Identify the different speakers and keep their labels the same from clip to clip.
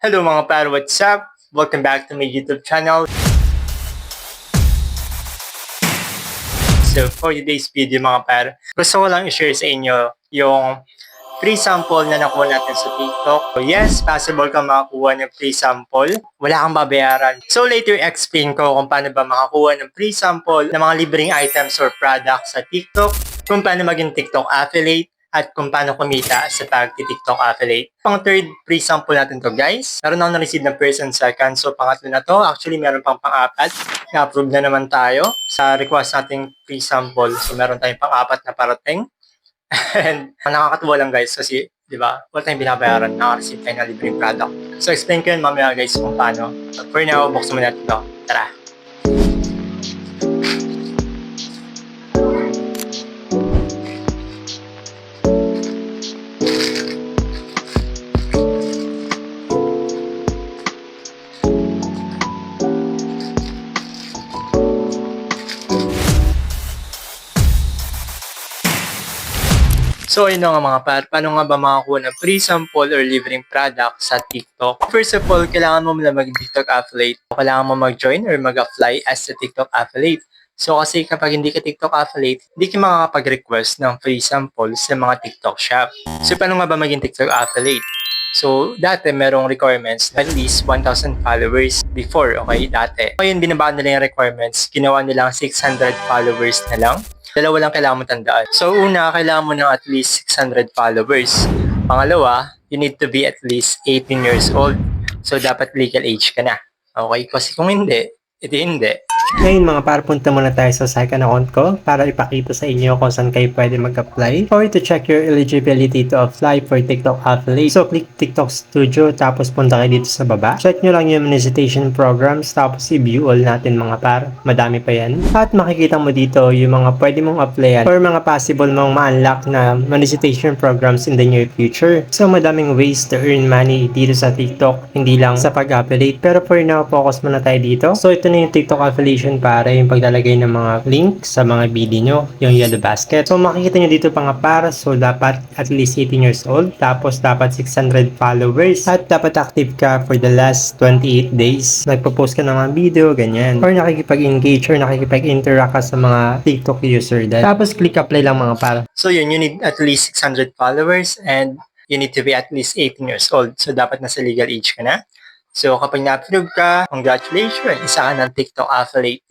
Speaker 1: Hello mga par, what's up? Welcome back to my YouTube channel. So for today's video mga par, gusto ko lang i-share sa inyo yung free sample na nakuha natin sa TikTok. So yes, possible ka makakuha ng free sample. Wala kang babayaran. So later explain ko kung paano ba makakuha ng free sample ng mga libreng items or products sa TikTok, kung paano maging TikTok affiliate, at kung paano kumita sa pag-TikTok affiliate. Pang third free sample natin to guys. Meron ako na-receive ng first and second. So pangatlo na to. Actually meron pang pang-apat. Na-approve na naman tayo sa request nating free sample. So meron tayong pang-apat na parating. And nakakatuwa lang guys kasi di ba, wala tayong binabayaran, naka-receive tayo ng libreng product. So explain ko yun mamaya guys kung paano. But for now, buksan mo natin to. Tara! So ayun nga mga par, paano nga ba makakuha ng free sample or libreng product sa TikTok? First of all, kailangan mo muna maging TikTok affiliate. Kailangan mo mag-join or mag-apply as a TikTok affiliate. So kasi kapag hindi ka TikTok affiliate, hindi ka makakapag-request ng free sample sa mga TikTok shop. So paano nga ba maging TikTok affiliate? So, dati merong requirements at least 1,000 followers before, okay, dati. Ngayon, binabago nila yung requirements. Ginawa nilang 600 followers na lang. Dalawa lang kailangan mo tandaan. So, una, kailangan mo ng at least 600 followers. Pangalawa, you need to be at least 18 years old. So, dapat legal age ka na. Okay? Kasi kung hindi, hindi.
Speaker 2: Ngayon mga par, punta muna tayo sa second account ko para ipakita sa inyo kung saan kayo pwede mag-apply or to check your eligibility to apply for TikTok affiliate. So click TikTok Studio tapos punta kayo dito sa baba. Check nyo lang yung monetization programs tapos i-view all natin mga par. Madami pa yan. At makikita mo dito yung mga pwede mong applyan or mga possible mong ma-unlock na monetization programs in the near future. So madaming ways to earn money dito sa TikTok, hindi lang sa pag-affiliate. Pero for now, focus muna tayo dito. So ito na yung TikTok affiliation para yung paglalagay ng mga link sa mga video nyo, yung yellow basket. So makikita nyo dito pa nga para, so dapat at least 18 years old, tapos dapat 600 followers, at dapat active ka for the last 28 days. Nagpo-post ka ng mga video, ganyan. Or nakikipag-engage or nakikipag-interact ka sa mga TikTok user dahil. Tapos click apply lang mga para.
Speaker 1: So yun, you need at least 600 followers and you need to be at least 18 years old. So dapat nasa legal age ka na. So kapag na-approve ka, congratulations, isa ka ng TikTok affiliate.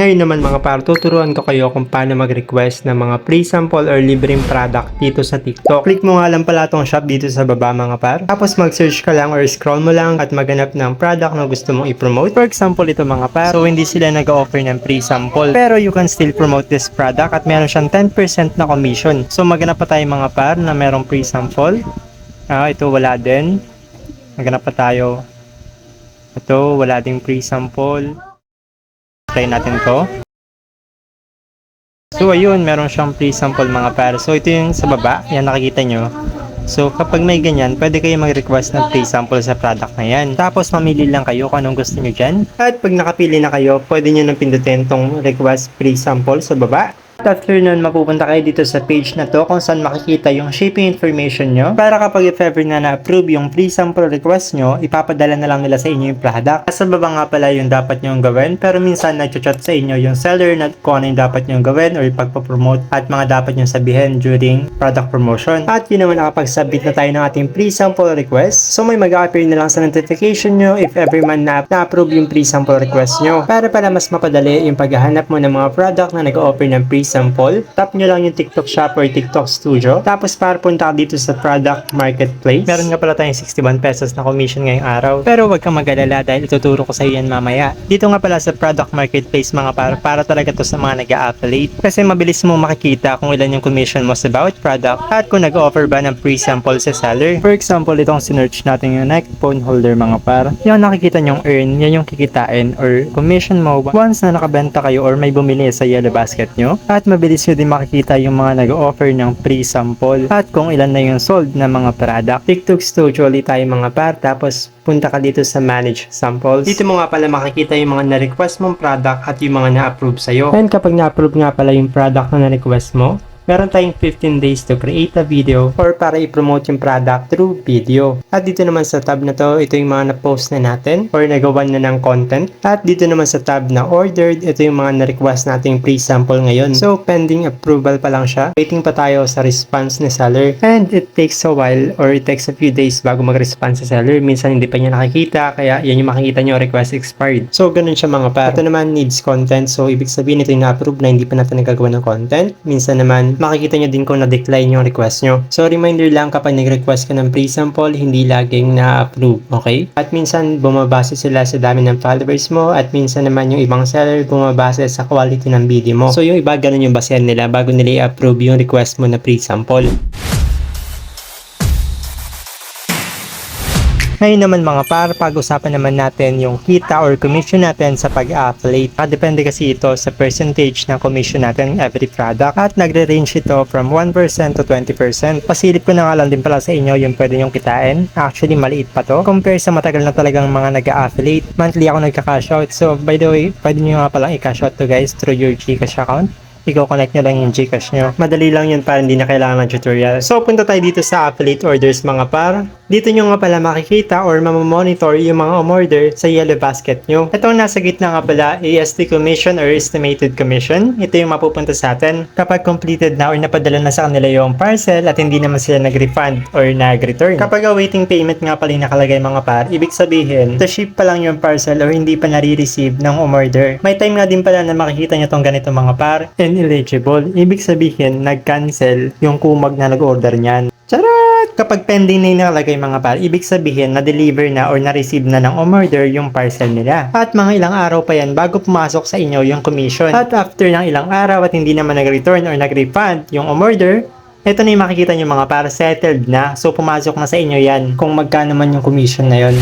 Speaker 2: Ngayon naman mga par, tuturuan ko kayo kung paano mag-request ng mga free sample or libreng product dito sa TikTok. Click mo nga lang pala tong shop dito sa baba mga par. Tapos mag-search ka lang or scroll mo lang at maganap ng product na gusto mong i-promote. For example, ito mga par. So hindi sila nag-offer ng free sample. Pero you can still promote this product at meron siyang 10% na commission. So maganap pa tayo mga par na merong free sample. Ah, ito wala din. Maganap pa tayo. Ito, wala ding free sample. Try natin to. So ayun, meron siyang free sample mga par. So ito yung sa baba, yan nakikita nyo. So kapag may ganyan, pwede kayo mag-request ng free sample sa product na yan. Tapos mamili lang kayo kung anong gusto nyo dyan. At pag nakapili na kayo, pwede nyo nang pindutin tong request free sample sa baba. After nun, mapupunta kayo dito sa page na to kung saan makikita yung shipping information nyo para kapag if ever na na-approve yung free sample request nyo, ipapadala na lang nila sa inyo yung product. Sa baba nga pala yung dapat nyo gawin pero minsan nag-chat sa inyo yung seller na kung ano yung dapat nyo gawin or pagpapromote at mga dapat nyo sabihin during product promotion. At yun naman nakapag-submit na tayo ng ating free sample request. So may mag-appear na lang sa notification nyo if ever man na- na-approve yung free sample request nyo. Para para mas mapadali yung paghahanap mo ng mga product na nag-offer ng free sample, tap nyo lang yung TikTok Shop or TikTok Studio. Tapos para punta dito sa product marketplace. Meron nga pala tayong 61 pesos na commission ngayong araw. Pero wag kang mag-alala dahil ituturo ko sa iyo yan mamaya. Dito nga pala sa product marketplace mga para, para talaga to sa mga nag-affiliate. Kasi mabilis mo makikita kung ilan yung commission mo sa bawat product at kung nag-offer ba ng free sample sa seller. For example, itong sinerch natin yung Nike phone holder mga par. Yung nakikita nyong earn, yan yung kikitain or commission mo once na nakabenta kayo or may bumili sa yellow basket nyo. At mabilis nyo din makikita yung mga nag-offer ng free sample at kung ilan na yung sold na mga product. TikTok Studio ulit tayo mga par tapos punta ka dito sa manage samples. Dito mo nga pala makikita yung mga na-request mong product at yung mga na-approve sa'yo. And kapag na-approve nga pala yung product na na-request mo,
Speaker 1: meron tayong 15 days to create a video or para i-promote yung product through video. At dito naman sa tab na to, ito yung mga na-post na natin or nagawan na ng content. At dito naman sa tab na ordered, ito yung mga na-request nating pre-sample ngayon. So, pending approval pa lang siya. Waiting pa tayo sa response ni seller. And it takes a while or it takes a few days bago mag-response sa seller. Minsan hindi pa niya nakikita, kaya yan yung makikita nyo request expired. So, ganun siya mga pa. Ito naman needs content. So, ibig sabihin ito yung na-approve na hindi pa natin nagagawa ng content. Minsan naman, makikita nyo din kung na-decline yung request nyo. So, reminder lang kapag nag-request ka ng pre-sample, hindi laging na-approve. Okay? At minsan, bumabase sila sa dami ng followers mo at minsan naman yung ibang seller bumabase sa quality ng video mo. So, yung iba, ganun yung basehan nila bago nila i-approve yung request mo na pre-sample. Ngayon naman mga par, pag-usapan naman natin yung kita or commission natin sa pag-affiliate. Ah, Depende kasi ito sa percentage ng commission natin every product at nagre-range ito from 1% to 20%. Pasilip ko na nga lang din pala sa inyo yung pwede nyong kitain. Actually, maliit pa to. Compare sa matagal na talagang mga nag-affiliate. Monthly ako nagka-cash out. So, by the way, pwede nyo nga palang i-cash out to guys through your Gcash account i-connect nyo lang yung Gcash nyo. Madali lang yun para hindi na kailangan ng tutorial. So, punta tayo dito sa affiliate orders mga par. Dito nyo nga pala makikita or mamamonitor yung mga umorder sa yellow basket nyo. Itong nasa gitna nga pala, AST commission or estimated commission. Ito yung mapupunta sa atin kapag completed na or napadala na sa kanila yung parcel at hindi naman sila nag-refund or nag-return. Kapag awaiting payment nga pala yung nakalagay mga par, ibig sabihin, to ship pa lang yung parcel or hindi pa nare-receive ng umorder. May time nga din pala na makikita nyo tong ganito mga par, ineligible. Ibig sabihin, nag-cancel yung kumag na nag-order niyan. Charot! Kapag pending na yung nakalagay mga par, ibig sabihin na-deliver na or na-receive na ng umorder yung parcel nila. At mga ilang araw pa yan bago pumasok sa inyo yung commission. At after ng ilang araw at hindi naman nag-return or nag-refund yung umorder, ito na yung makikita nyo mga para settled na. So pumasok na sa inyo yan kung magkano man yung commission na yon.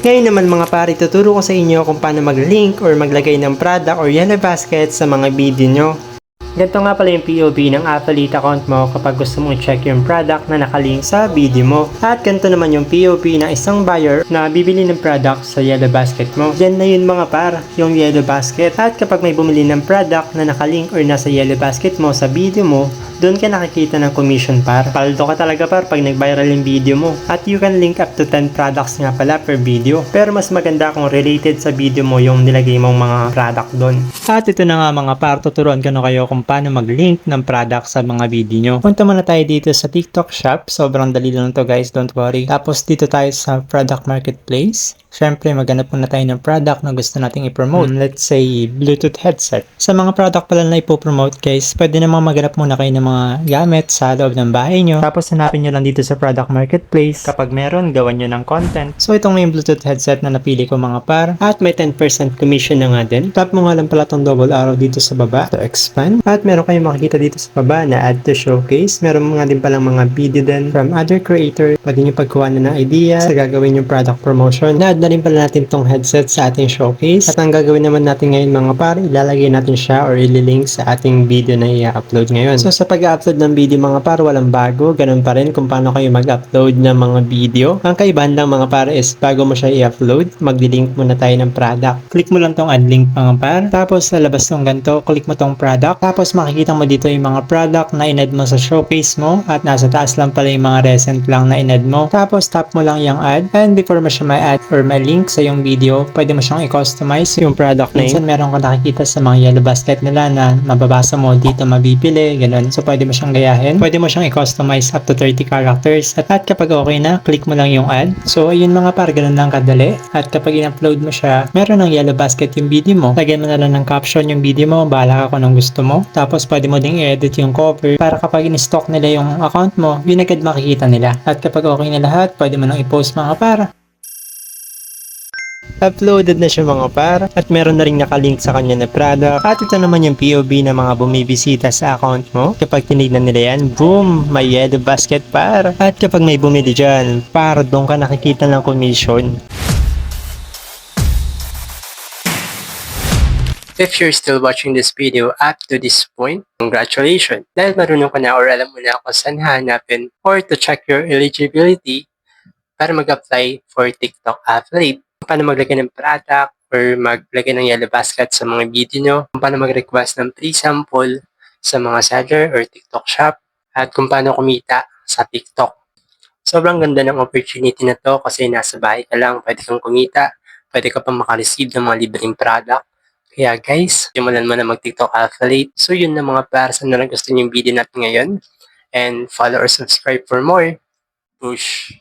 Speaker 1: Ngayon naman mga pare, tuturo ko sa inyo kung paano mag-link or maglagay ng product or yellow basket sa mga video nyo. Ganito nga pala yung POV ng affiliate account mo kapag gusto mong check yung product na nakalink sa video mo. At ganito naman yung POV ng isang buyer na bibili ng product sa yellow basket mo. Yan na yun mga par, yung yellow basket. At kapag may bumili ng product na nakalink or nasa yellow basket mo sa video mo, doon ka nakikita ng commission par. Paldo ka talaga par pag nag-viral yung video mo. At you can link up to 10 products nga pala per video. Pero mas maganda kung related sa video mo yung nilagay mong mga product doon. At ito na nga mga par, tuturuan ko na kayo kung paano mag-link ng product sa mga video nyo. Punta muna tayo dito sa TikTok shop. Sobrang dali lang to guys, don't worry. Tapos dito tayo sa product marketplace. Siyempre, maghanap muna tayo ng product na gusto nating i-promote. Let's say, Bluetooth headset. Sa mga product pala na ipopromote guys, pwede namang maghanap muna kayo ng mga gamit sa loob ng bahay nyo. Tapos hanapin nyo lang dito sa product marketplace. Kapag meron, gawan nyo ng content. So, itong yung Bluetooth headset na napili ko mga par. At may 10% commission na nga din. Tap mo nga lang pala tong double arrow dito sa baba to expand. At meron kayong makikita dito sa baba na add to showcase. Meron mga din palang mga video din from other creator. Pwede nyo pagkuha na ng idea sa gagawin yung product promotion. Na na rin pala natin tong headset sa ating showcase. At ang gagawin naman natin ngayon mga par, ilalagay natin siya or ililink sa ating video na i-upload ngayon. So sa pag-upload ng video mga par, walang bago. Ganun pa rin kung paano kayo mag-upload ng mga video. Ang kaibahan lang mga par is bago mo siya i-upload, magdi-link muna tayo ng product. Click mo lang tong add link mga par. Tapos sa labas tong ganito, click mo tong product. Tapos makikita mo dito yung mga product na inad mo sa showcase mo. At nasa taas lang pala yung mga recent lang na inad mo. Tapos tap mo lang yung add. And before mo siya may add or may link sa yung video, pwede mo siyang i-customize yung product name. Minsan meron ka nakikita sa mga yellow basket nila na mababasa mo dito mabibili, ganun. So pwede mo siyang gayahin. Pwede mo siyang i-customize up to 30 characters. At, at kapag okay na, click mo lang yung add. So ayun mga par, ganun lang kadali. At kapag in-upload mo siya, meron ng yellow basket yung video mo. Lagyan mo na lang ng caption yung video mo, bahala ka kung anong gusto mo. Tapos pwede mo ding i-edit yung cover para kapag in-stock nila yung account mo, yun agad makikita nila. At kapag okay na lahat, pwede mo nang i-post mga para. Uploaded na siya mga par at meron na rin nakalink sa kanya na product at ito naman yung POV na mga bumibisita sa account mo. Kapag tinignan nila yan, boom! May yellow basket par. At kapag may bumili dyan, par doon ka nakikita ng commission.
Speaker 2: If you're still watching this video up to this point, congratulations! Dahil marunong ka na or alam mo na kung saan hanapin or to check your eligibility para mag-apply for TikTok affiliate. Paano maglagay ng product or maglagay ng yellow basket sa mga video nyo, kung paano mag-request ng free sample sa mga seller or TikTok shop, at kung paano kumita sa TikTok. Sobrang ganda ng opportunity na to kasi nasa bahay ka lang, pwede kang kumita, pwede ka pa makareceive ng mga libreng product. Kaya guys, simulan mo na mag-TikTok affiliate. So yun na mga person na gusto niyo yung video natin ngayon. And follow or subscribe for more. Push!